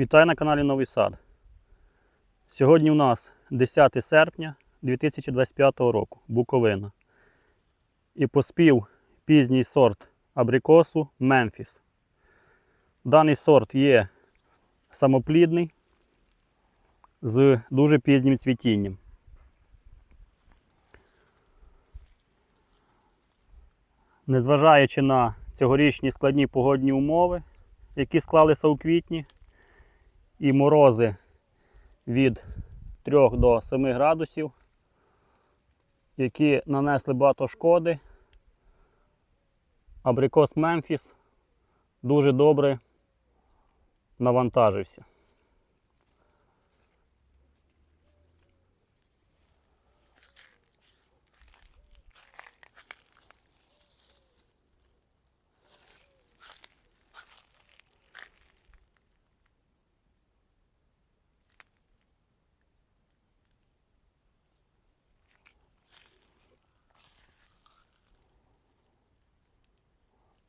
Вітаю на каналі Новий Сад. Сьогодні у нас 10 серпня 2025 року, Буковина. І поспів пізній сорт абрикосу Мемфіс. Даний сорт є самоплідний з дуже пізнім цвітінням. Незважаючи на цьогорічні складні погодні умови, які склалися у квітні, і морози від 3 до 7 градусів, які нанесли багато шкоди. Абрикос Мемфіс дуже добре навантажився.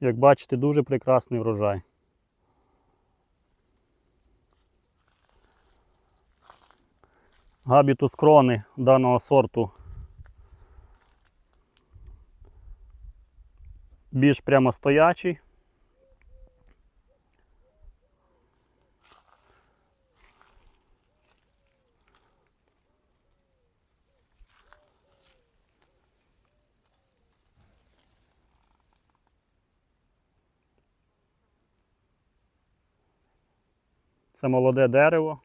Як бачите, дуже прекрасний врожай. Габітус крони даного сорту більш прямостоячий. Це молоде дерево.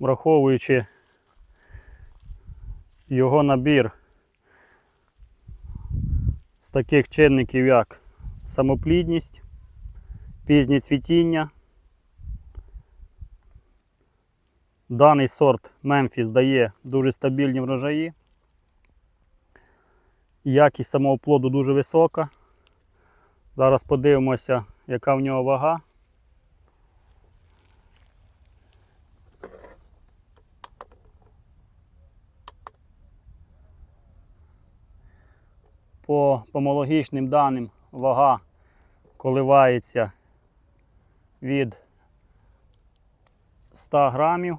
Враховуючи його набір з таких чинників, як самоплідність, пізнє цвітіння, Даний сорт Мемфіс дає дуже стабільні врожаї. Якість самого плоду дуже висока. Зараз подивимося, яка в нього вага. По помологічним даним вага коливається від 100 грамів.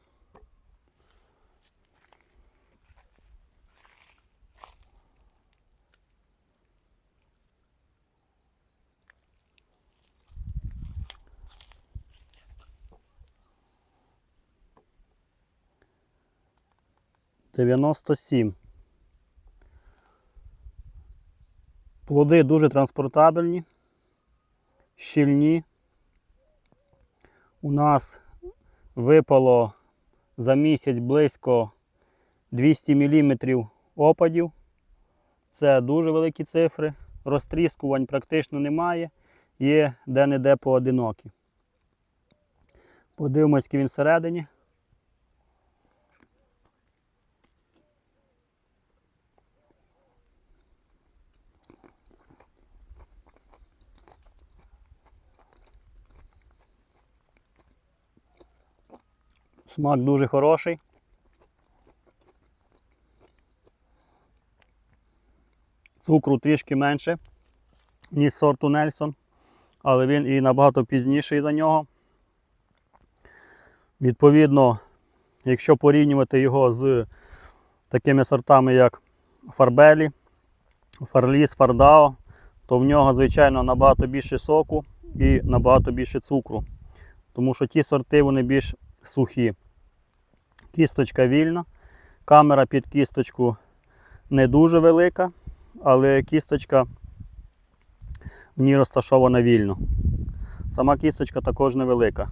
Дев'яносто сім. Плоди дуже транспортабельні, щільні. У нас випало за місяць близько 200 мм опадів. Це дуже великі цифри. Розтріскувань практично немає, є де-не-де поодинокі. Подивимось, який він всередині. Смак дуже хороший. Цукру трішки менше, ніж сорту Нельсон, але він і набагато пізніший за нього. Відповідно, якщо порівнювати його з такими сортами, як Фарбелі, Фарліс, Фардао, то в нього, звичайно, набагато більше соку і набагато більше цукру. Тому що ті сорти вони більш сухі. Кісточка вільна. Камера під кісточку не дуже велика, але кісточка в ній розташована вільно. Сама кісточка також невелика.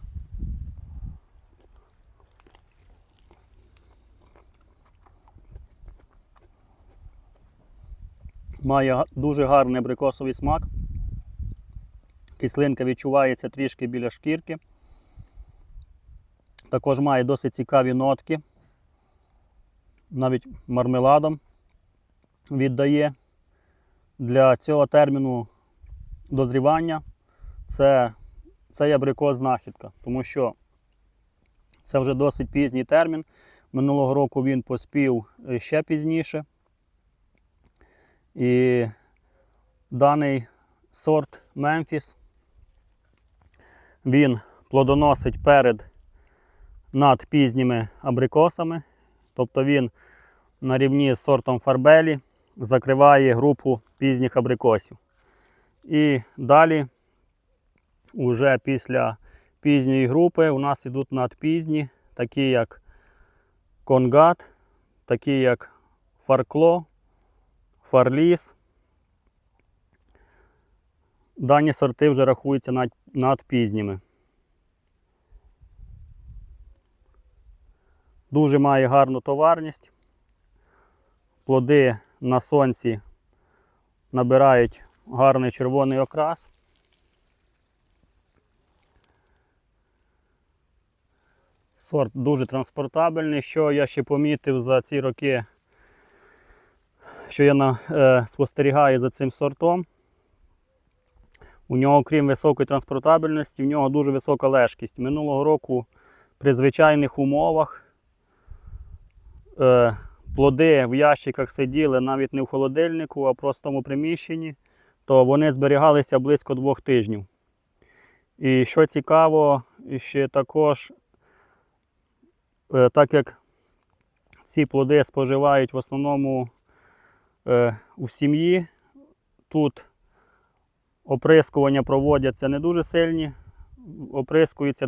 Має дуже гарний абрикосовий смак. Кислинка відчувається трішки біля шкірки. Також має досить цікаві нотки. Навіть мармеладом віддає. Для цього терміну дозрівання це, це абрикос знахідка, тому що це вже досить пізній термін. Минулого року він поспів е, ще пізніше. І даний сорт Мемфіс він плодоносить перед над пізніми абрикосами. Тобто він на рівні з сортом Фарбелі закриває групу пізніх абрикосів. І далі, уже після пізньої групи, у нас йдуть надпізні, такі як Конгат, такі як Фаркло, Фарліс. Дані сорти вже рахуються над, надпізніми. Дуже має гарну товарність. Плоди на сонці набирають гарний червоний окрас. Сорт дуже транспортабельний. Що я ще помітив за ці роки, що я на, е, спостерігаю за цим сортом. У нього, крім високої транспортабельності, в нього дуже висока лежкість. Минулого року при звичайних умовах е, плоди в ящиках сиділи навіть не в холодильнику, а в простому приміщенні, то вони зберігалися близько двох тижнів. І що цікаво, ще також, е, так як ці плоди споживають в основному е, у сім'ї, тут оприскування проводяться не дуже сильні, оприскується